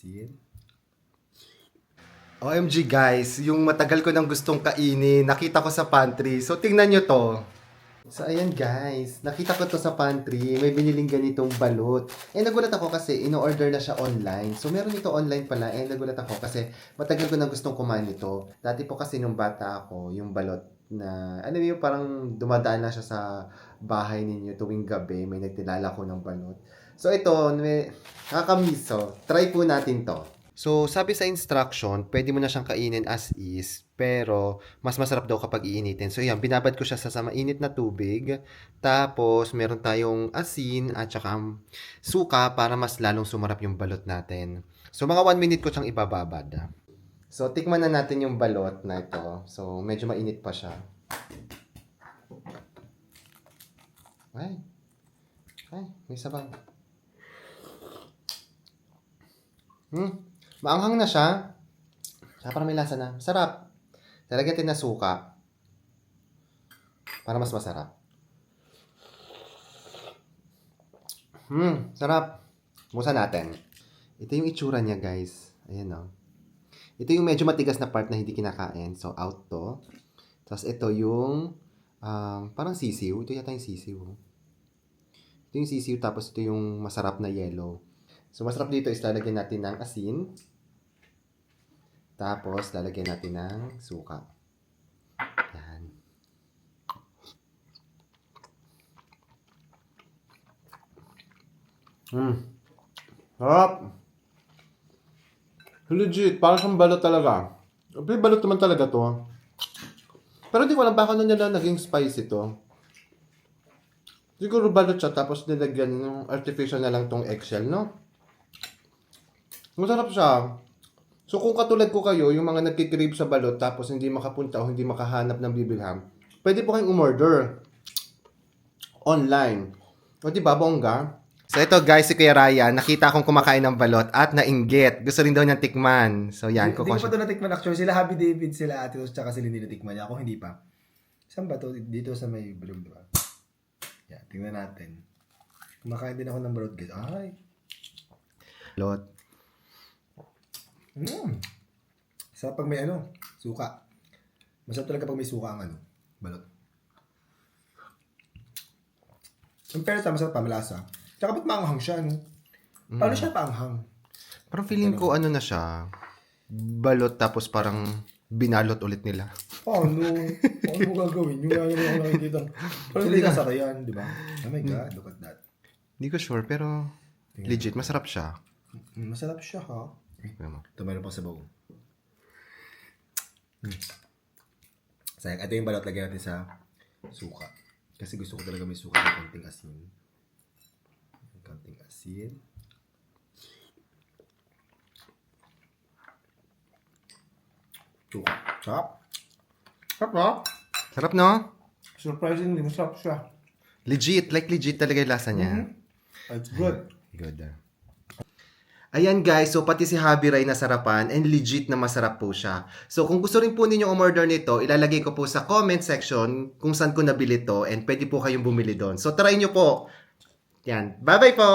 asin. OMG guys, yung matagal ko nang gustong kainin, nakita ko sa pantry. So tingnan nyo to. So ayan guys, nakita ko to sa pantry. May biniling ganitong balot. Eh nagulat ako kasi ino-order na siya online. So meron ito online pala. Eh nagulat ako kasi matagal ko nang gustong kumain ito. Dati po kasi nung bata ako, yung balot na, alam yung parang dumadaan na siya sa bahay ninyo tuwing gabi. May nagtilala ko ng balot. So ito, may, nakakamiso. Try po natin to. So, sabi sa instruction, pwede mo na siyang kainin as is, pero mas masarap daw kapag iinitin. So, yan, binabad ko siya sa, sa mainit na tubig. Tapos, meron tayong asin at saka um, suka para mas lalong sumarap yung balot natin. So, mga 1 minute ko siyang ibababad. So, tikman na natin yung balot na ito. So, medyo mainit pa siya. Ay. Ay, may sabaw. Hmm. Maanghang na siya. Saka parang may lasa na. Sarap. Talagyan natin na suka. Para mas masarap. Hmm, sarap. Musa natin. Ito yung itsura niya, guys. Ayan, oh. Ito yung medyo matigas na part na hindi kinakain. So, out to. Tapos, ito yung um, parang sisiw. Ito yata yung sisiw. oh. Ito yung sisiw, tapos ito yung masarap na yellow. So, masarap dito is lalagyan natin ng asin. Tapos, lalagyan natin ng suka. Yan. Hmm. Sarap. Legit, parang siyang balot talaga. May balot naman talaga to. Pero di ko alam baka ano nila naging spicy to. Siguro balot siya tapos nilagyan ng artificial na lang tong eggshell, no? Masarap siya. So kung katulad ko kayo, yung mga nagkikrave sa balot tapos hindi makapunta o hindi makahanap ng bibilham, pwede po kayong umorder online. O di ba, bongga? So ito guys, si Kuya Ryan, nakita akong kumakain ng balot at nainggit. Gusto rin daw niyang tikman. So yan, Hindi ko pa ito natikman actually. Sila Happy David, sila Ate Rose, tsaka sila hindi natikman niya. Ako hindi pa. Saan ba to? Dito sa may balong, di ba? Yan, tingnan natin. Kumakain din ako ng balot guys. Ay. Balot. Mm. Sa pag may ano, suka. Masarap talaga pag may suka ang ano, balot. Yung perta, masarap pa, malasa. Tsaka ba't maanghang siya, no? Paano siya paanghang? Parang feeling ko ano na siya, balot tapos parang binalot ulit nila. Paano? Paano mo gagawin? Yung yung ako nakikita. Parang hindi kasakayan, di ba? Oh my God, look at that. Hindi ko sure, pero legit, masarap siya. Mm, Masarap siya, ha? Tingnan mo. Meron pa sa baw. Hmm. Sayang, ito yung balot lagyan natin sa suka. Kasi gusto ko talaga may suka ng konting asin. Konting asin. Suka. Sarap. Sarap, ha? Sarap, no? Surprisingly, masarap siya. Legit, like legit talaga yung lasa niya. It's good. Good. ah. Ayan guys, so pati si Habi Ray nasarapan and legit na masarap po siya. So kung gusto rin po ninyo umorder nito, ilalagay ko po sa comment section kung saan ko nabili to and pwede po kayong bumili doon. So try nyo po. Yan. Bye-bye po!